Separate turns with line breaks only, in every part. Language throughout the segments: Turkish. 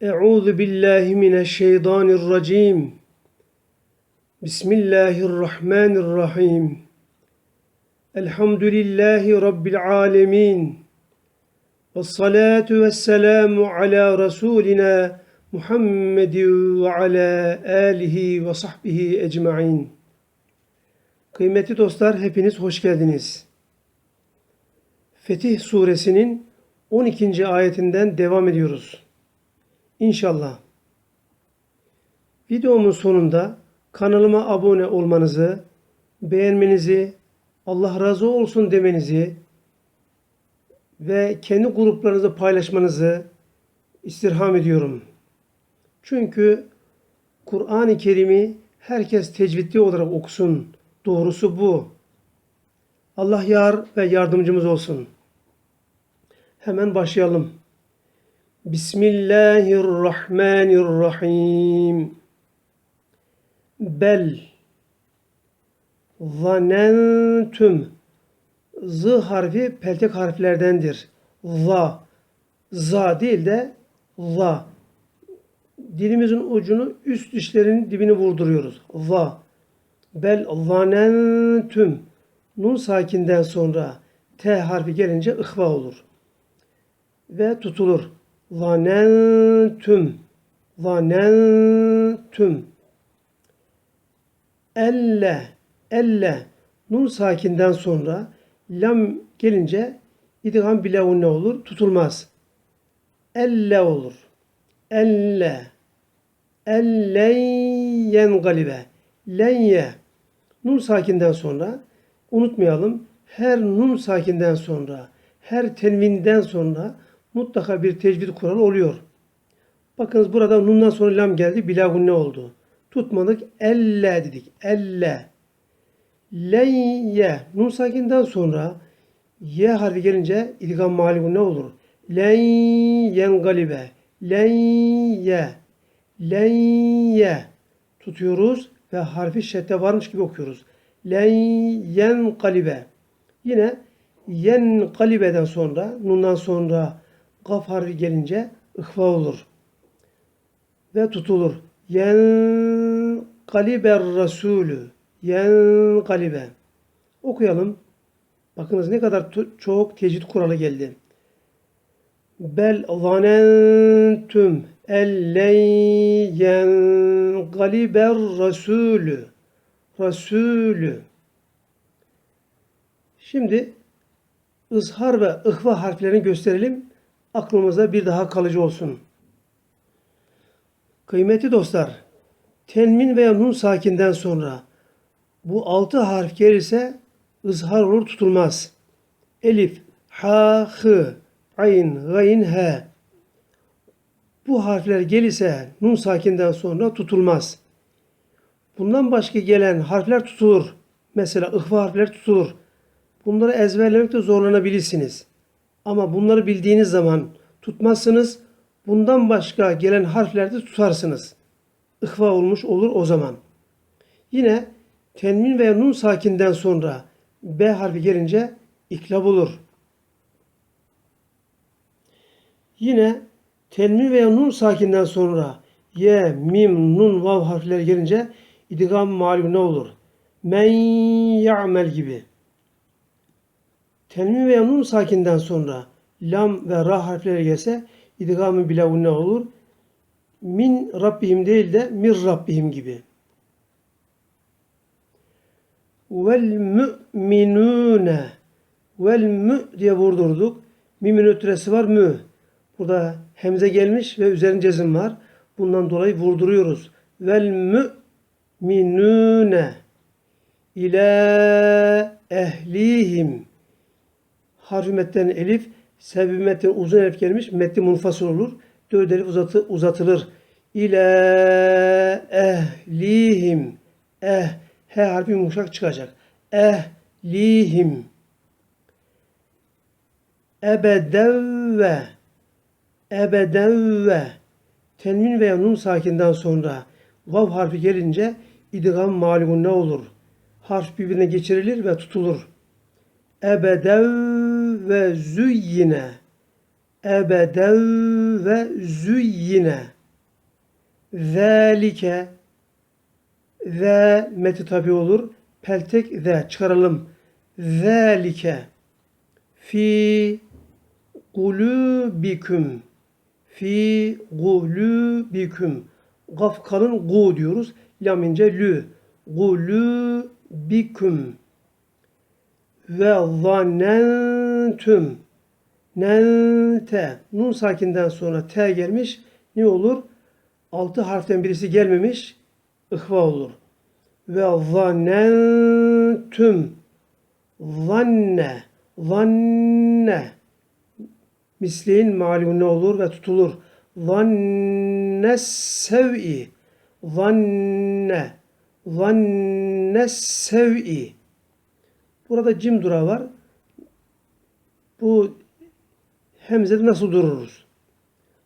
Euzu billahi mineşşeytanirracim. Bismillahirrahmanirrahim. Elhamdülillahi rabbil alamin. Ves salatu vesselamu ala rasulina Muhammedin ve ala alihi ve sahbihi ecmaîn. Kıymetli dostlar hepiniz hoş geldiniz. Fetih suresinin 12. ayetinden devam ediyoruz. İnşallah. Videomun sonunda kanalıma abone olmanızı, beğenmenizi, Allah razı olsun demenizi ve kendi gruplarınızı paylaşmanızı istirham ediyorum. Çünkü Kur'an-ı Kerim'i herkes tecvidli olarak okusun. Doğrusu bu. Allah yar ve yardımcımız olsun. Hemen başlayalım. Bismillahirrahmanirrahim. Bel zanentüm Z harfi peltek harflerdendir. Za za değil de za. Dilimizin ucunu üst dişlerin dibini vurduruyoruz. Za. Bel zanentüm. Nun sakinden sonra T harfi gelince ıhva olur. Ve tutulur. Zanentüm. Zanentüm. Elle. Elle. Nun sakinden sonra lam gelince idgam bilavun ne olur? Tutulmaz. Elle olur. Elle. Ellen yengalibe. Lenye. Nun sakinden sonra unutmayalım her nun sakinden sonra her tenvinden sonra mutlaka bir tecvid kuralı oluyor. Bakınız burada nundan sonra lam geldi. Bilagun ne oldu? Tutmadık. Elle dedik. Elle. Lenye. Nun sakinden sonra Y harfi gelince idgam maligun ne olur? Len yengalibe. Len ye. Len ye. Tutuyoruz ve harfi şedde varmış gibi okuyoruz. Len yen kalibe. Yine yen kalibeden sonra, nundan sonra gaf harfi gelince ıhva olur. Ve tutulur. Yen kaliber rasulü. Yen kalibe. Okuyalım. Bakınız ne kadar çok tecvid kuralı geldi. Bel zanentüm ellen yengaliber rasulü. Rasulü. Şimdi ızhar ve ıhva harflerini gösterelim. Aklımıza bir daha kalıcı olsun. Kıymetli dostlar, tenmin veya nun sakinden sonra bu altı harf gelirse ızhar olur tutulmaz. Elif, ha, hı, ayn, gayn, he. Bu harfler gelirse nun sakinden sonra tutulmaz. Bundan başka gelen harfler tutulur. Mesela ıhva harfler tutulur. Bunları ezberlemekte zorlanabilirsiniz. Ama bunları bildiğiniz zaman tutmazsınız. Bundan başka gelen harflerde tutarsınız. Ihva olmuş olur o zaman. Yine tenmin veya nun sakinden sonra B harfi gelince iklab olur. Yine tenmin veya nun sakinden sonra Y, mim, nun, vav harfleri gelince idgam malum ne olur? Men ya'mel gibi. Tenmin veya nun sakinden sonra lam ve ra harfleri gelse idgamı bilavun ne olur? Min Rabbihim değil de mir Rabbihim gibi. Vel mü'minune vel mü diye vurdurduk. Mimin ötresi var mü. Burada hemze gelmiş ve üzerinde cezim var. Bundan dolayı vurduruyoruz. Vel mü'minune ila ehlihim harfi metten elif, sebebi metten uzun elif gelmiş. Metni munfasıl olur. Dört elif uzatı, uzatılır. İle ehlihim. Eh. H harfi yumuşak çıkacak. Ehlihim. Ebedevve. Ebedevve. Tenvin veya nun sakinden sonra vav harfi gelince idgam malumun ne olur? Harf birbirine geçirilir ve tutulur. Ebedev ve züyyine. Ebedev ve züyyine. Zâlike. Ve meti tabi olur. Peltek ve çıkaralım. Zâlike. Fi gulubiküm fi gulubiküm gaf kalın gu diyoruz. Lam ince lü. Gulubiküm ve zannentüm. Nente. Nun sakinden sonra t gelmiş. Ne olur? Altı harften birisi gelmemiş. İhva olur. Ve zannentüm. Zanne. Zanne. Misleyin malum ne olur ve tutulur. Zanne sev'i. Zanne. Zanne sev'i Burada cim durağı var. Bu hemzede nasıl dururuz?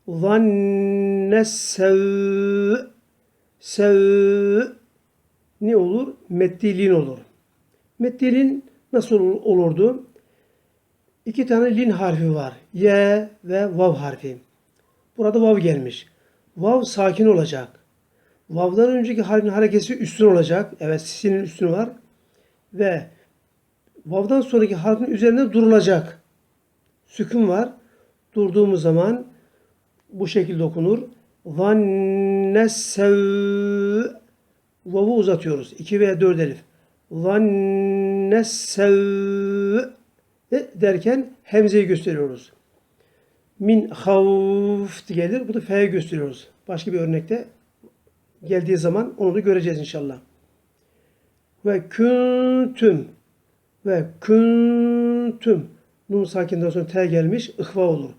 Zanne sev sev ne olur? Meddilin olur. Meddilin nasıl olurdu? İki tane lin harfi var. Y ve vav harfi. Burada vav gelmiş. Vav sakin olacak. Vav'dan önceki harfin hareketi üstün olacak. Evet sinin üstünü var. Ve Vav'dan sonraki harfin üzerinde durulacak. Sükun var. Durduğumuz zaman bu şekilde okunur. Zannesev Vav'u uzatıyoruz. 2 veya 4 elif. Zannesev derken hemzeyi gösteriyoruz. Min havf gelir. Bu da fe'yi gösteriyoruz. Başka bir örnekte geldiği zaman onu da göreceğiz inşallah. Ve küntüm ve kuntum nun sakinden sonra t gelmiş ihva olur.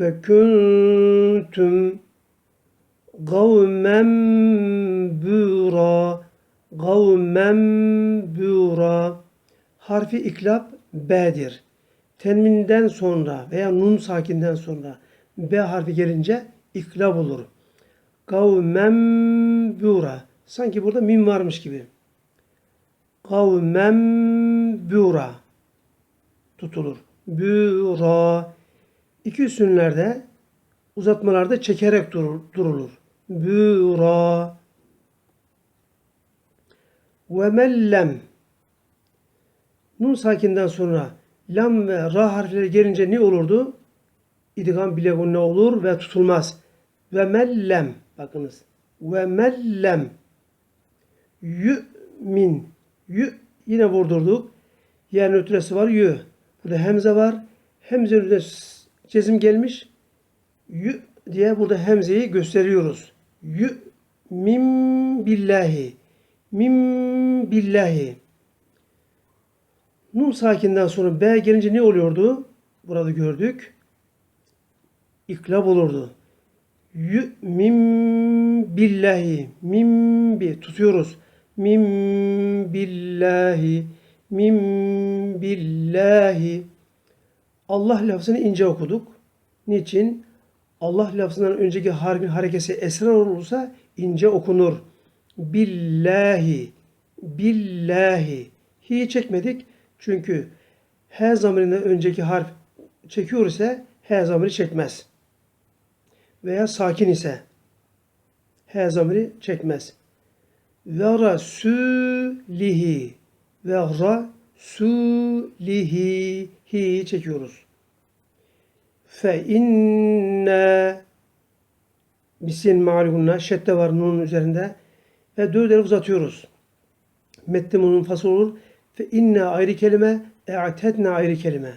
Ve kuntum gavmen büra gavmen büra harfi iklap b'dir. Tenminden sonra veya nun sakinden sonra b harfi gelince iklab olur. Gavmen büra. Sanki burada mim varmış gibi kavmem büra tutulur. Büra. İki üstünlerde uzatmalarda çekerek durulur. Büra. Ve mellem. Nun sakinden sonra lam ve ra harfleri gelince ne olurdu? İdgam bile ne olur ve tutulmaz. Ve mellem. Bakınız. Ve mellem. Yü'min Yü yine vurdurduk. Yer nötresi var yü. Burada hemze var. Hemzenin üzerine cezim gelmiş. Yü diye burada hemzeyi gösteriyoruz. Yü mim billahi. Mim billahi. Nun sakinden sonra B gelince ne oluyordu? Burada gördük. İklab olurdu. Yü mim billahi. Mim bi tutuyoruz min billahi min billahi Allah lafzını ince okuduk. Niçin? Allah lafzından önceki harfin harekesi esrar olursa ince okunur. Billahi billahi hi çekmedik. Çünkü h zamirinden önceki harf çekiyor ise h zamiri çekmez. Veya sakin ise h zamiri çekmez ve rasulihi ve rasulihi hi çekiyoruz. Fe inne misin ma'luhunna şedde var nunun üzerinde ve dört elif uzatıyoruz. Metni bunun fasıl olur. Fe inne ayrı kelime, e'tedne ayrı kelime.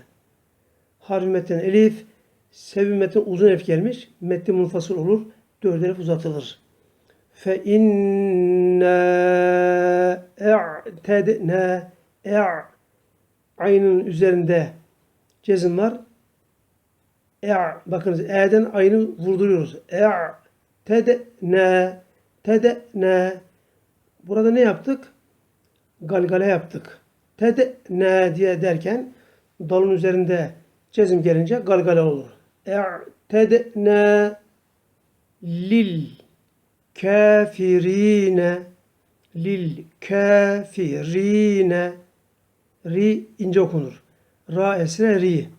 Harfi metten elif, sevim metten uzun elif gelmiş. Metni munfasıl olur. Dört elif uzatılır. Fe inna e'tedna e' aynın üzerinde cezim var. E' bakınız e'den aynı vurduruyoruz. E' tedne burada ne yaptık? Galgale yaptık. Tedne diye derken dalın üzerinde cezim gelince galgale olur. E' tedne lil kafirine lil kafirine ri ince okunur. Ra esre ri.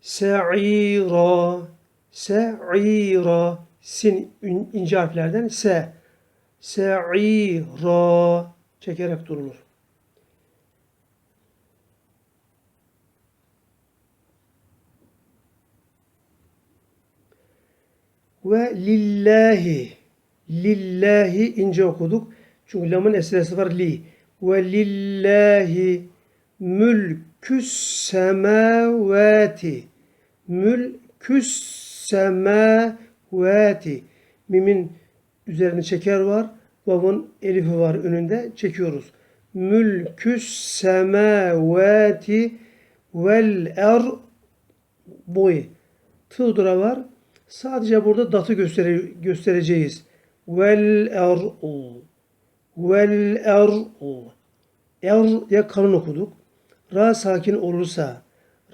Se'ira. Se'ira. Sin in- ince harflerden se. Se'ira. Çekerek durulur. Ve lillahi. Lillahi ince okuduk. Çünkü lamın esresi var li. Ve lillahi mülküs semavati. Mülküs semavati. Mimin üzerine çeker var. Vav'ın elifi var önünde. Çekiyoruz. Mülküs semavati vel er boy. Tığdura var. Sadece burada datı göstere göstereceğiz. Vel er'u. Vel er'u. Er ya kalın okuduk. Ra sakin olursa,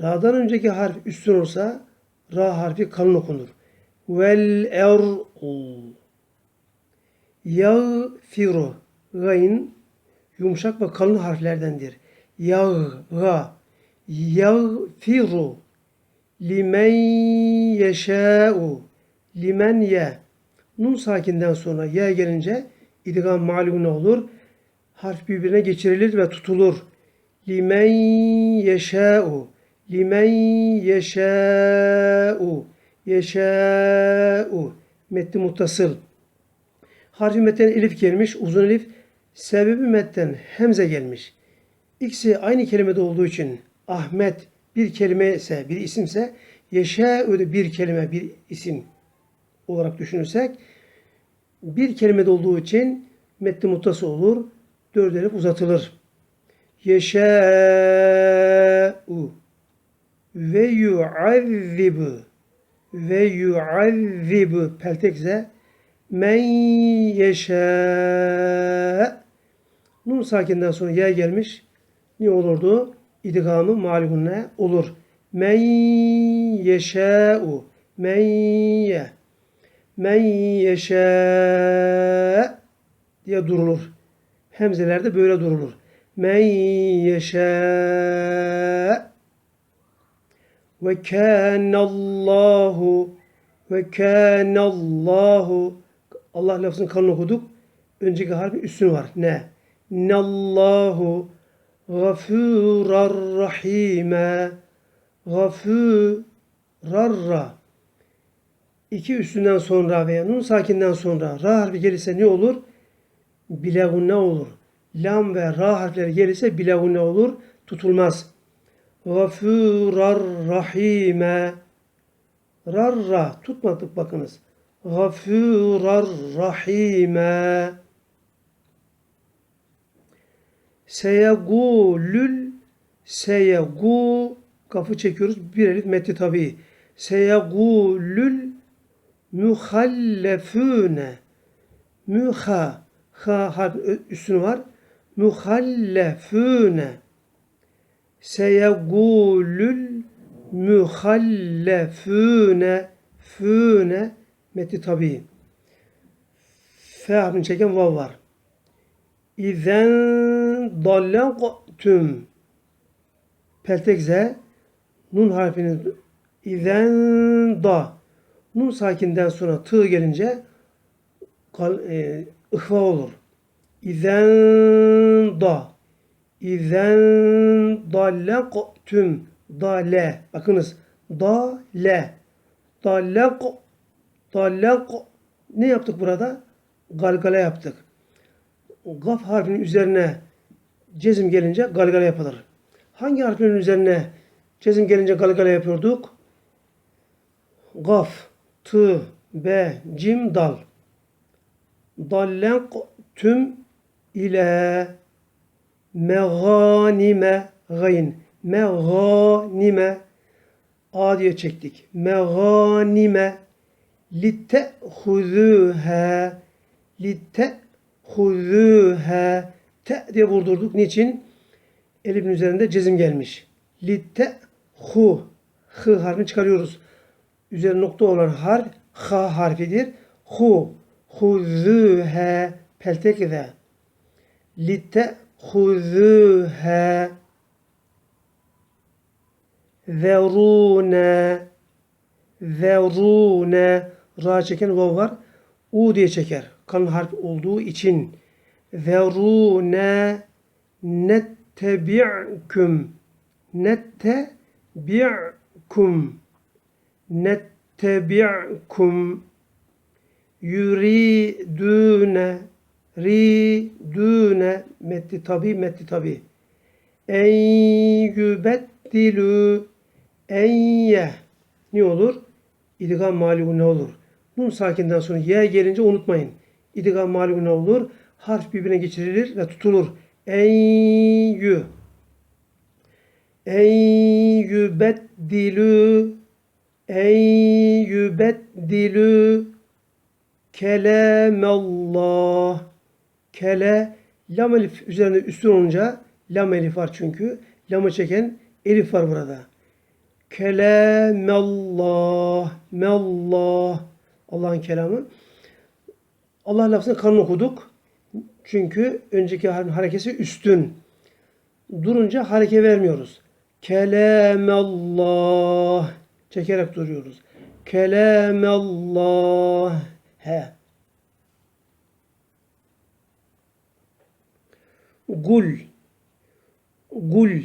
ra'dan önceki harf üstün olursa, ra harfi kalın okunur. Vel er'u. Yağfiru. Gayn yumuşak ve kalın harflerdendir. Yağ, ga. Yağfiru limen yeşâ'u limen ye nun sakinden sonra ye gelince idgam malum ne olur? Harf birbirine geçirilir ve tutulur. Limen yeşâ'u limen yeşâ'u yeşâ'u metni muttasıl. Harfi metten elif gelmiş, uzun elif. Sebebi metten hemze gelmiş. İkisi aynı kelimede olduğu için Ahmet bir kelime ise, bir isimse yeşâ'ü bir kelime, bir isim olarak düşünürsek bir kelimede olduğu için metni muttası olur. Dört elif uzatılır. Yeşâ'u ve yu'azzibu ve yu'azzibu peltekze men yeşâ Nun sakinden sonra ya gelmiş. Ne olurdu? İdgamı malihunne olur. Men yeşâ'u men ye men yeşâ diye durulur. Hemzelerde böyle durulur. Men yeşâ ve kânallahu ve kânallahu Allah lafzını kalın okuduk. Önceki harfin üstünü var. Ne? Nallahu gafûrar rahîme gafûrarra iki üstünden sonra veya nun sakinden sonra ra harfi gelirse ne olur? Bilegun ne olur? Lam ve ra harfleri gelirse bilegun ne olur? Tutulmaz. Gafûrar rahîme Rarra tutmadık bakınız. Gafûrar rahîme Seyegulül seyegu kafı çekiyoruz. Bir elif metni tabi. Seyegulül muhallefune müha ha harf üstünü var. Muhallefune seyegulül muhallefune füne metni tabi. F harfini çeken vav var. İzen dallaqtum peltek z nun harfinin izen da nun sakinden sonra tığ gelince kal, e, ihva olur. İzen da İzen dallaqtum dale bakınız da le dallaq dallaq ne yaptık burada? Galgala yaptık. Gaf harfinin üzerine cezim gelince galgala yapılır. Hangi harflerin üzerine cezim gelince galgala yapıyorduk? Gaf, tı, be, cim, dal. Dallenk tüm ile meganime gayn. Meganime A diye çektik. Meganime littehuzuha littehuzuha te diye vurdurduk. Niçin? Elifin üzerinde cezim gelmiş. Litte hu hı harfini çıkarıyoruz. Üzerine nokta olan harf ha harfidir. Hu huzuha peltek ede. Litte huzuha Zerune. Zerune. Ra çeken vav var. U diye çeker. Kalın harf olduğu için. Zerune. Nettebi'kum. Nettebi'kum. Nettebi'kum. Yuridune. Ridune. Metti tabi, metti tabi. En yübeddilü. Enye. Ne olur? İdgam malibu ne olur? Nun sakinden sonra ye gelince unutmayın. İdgam malibu ne olur? Harf birbirine geçirilir ve tutulur. En yü. En yübeddilü. En yübeddilü. Kelemallah. Kele lam elif üzerinde üstün olunca lam elif var çünkü. Lamı çeken elif var burada. Kelemallah. Mellah. Allah'ın kelamı. Allah lafzını kalın okuduk. Çünkü önceki harfin harekesi üstün. Durunca hareke vermiyoruz. Kelemallah. Çekerek duruyoruz. Kelemallah. He. Gul. Gul.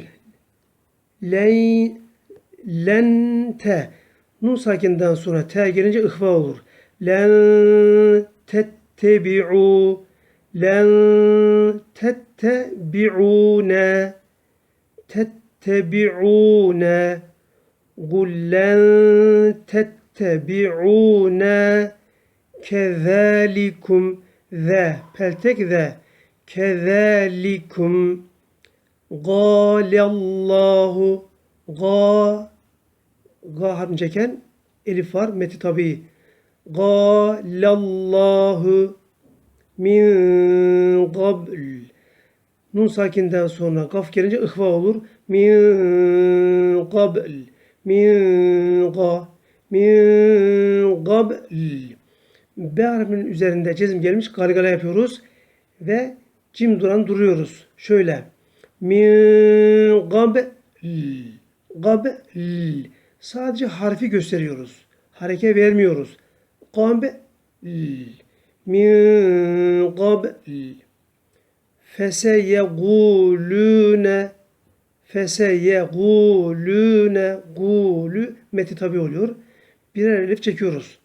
Len, lente. Nun sakinden sonra te gelince ihva olur. Len tettebi'u. Len tettebi'une. Tettebi'une. Kul len tettebi'une. Kezalikum. Ze. Peltek ze. Kezalikum. Galallahu. Ga. Ga harfini çeken elif var. Meti tabi. Galallahu min qabl. Nun sakinden sonra gaf gelince ihva olur. Min qabl. Min ga. Min qabl. B harfinin üzerinde cezim gelmiş. Gargala yapıyoruz. Ve cim duran duruyoruz. Şöyle. Min qabl. Qabl. Sadece harfi gösteriyoruz. Hareke vermiyoruz. Qabl. Min qabl. Feseyegulune. Feseyegulune. Gulü. Meti tabi oluyor. Birer elif çekiyoruz.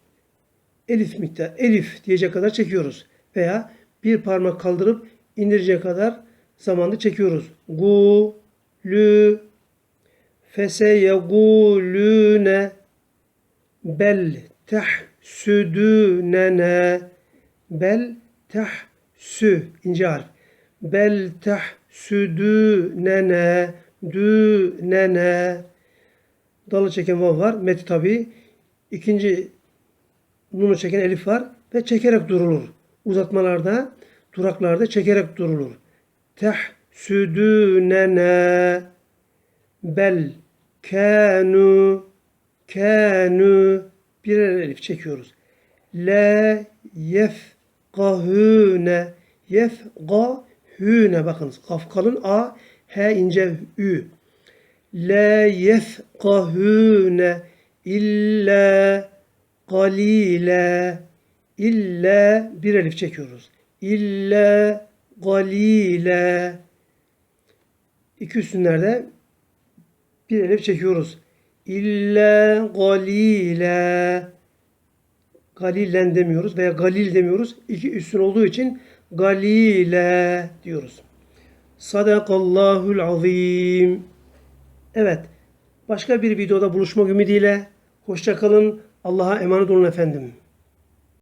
Elif miktar. Elif diyecek kadar çekiyoruz. Veya bir parmak kaldırıp indireceği kadar zamanda çekiyoruz. Gu, lü, feseyegulüne bel tehsüdünene bel tehsü ince harf bel tehsüdünene dünene dalı çeken vav var. Meti tabi. İkinci nunu çeken elif var ve çekerek durulur. Uzatmalarda, duraklarda çekerek durulur. Tehsüdünene bel kanu kanu birer elif çekiyoruz. La yefgahune yefgahune bakınız kaf kalın a h ince ü. La yefgahune illa galile illa bir elif çekiyoruz. İlla galile iki üstünlerde bir elif çekiyoruz. İlla galile galilen demiyoruz veya galil demiyoruz. İki üstün olduğu için galile diyoruz. Sadakallahul azim. Evet. Başka bir videoda buluşmak ümidiyle. Hoşçakalın. Allah'a emanet olun efendim.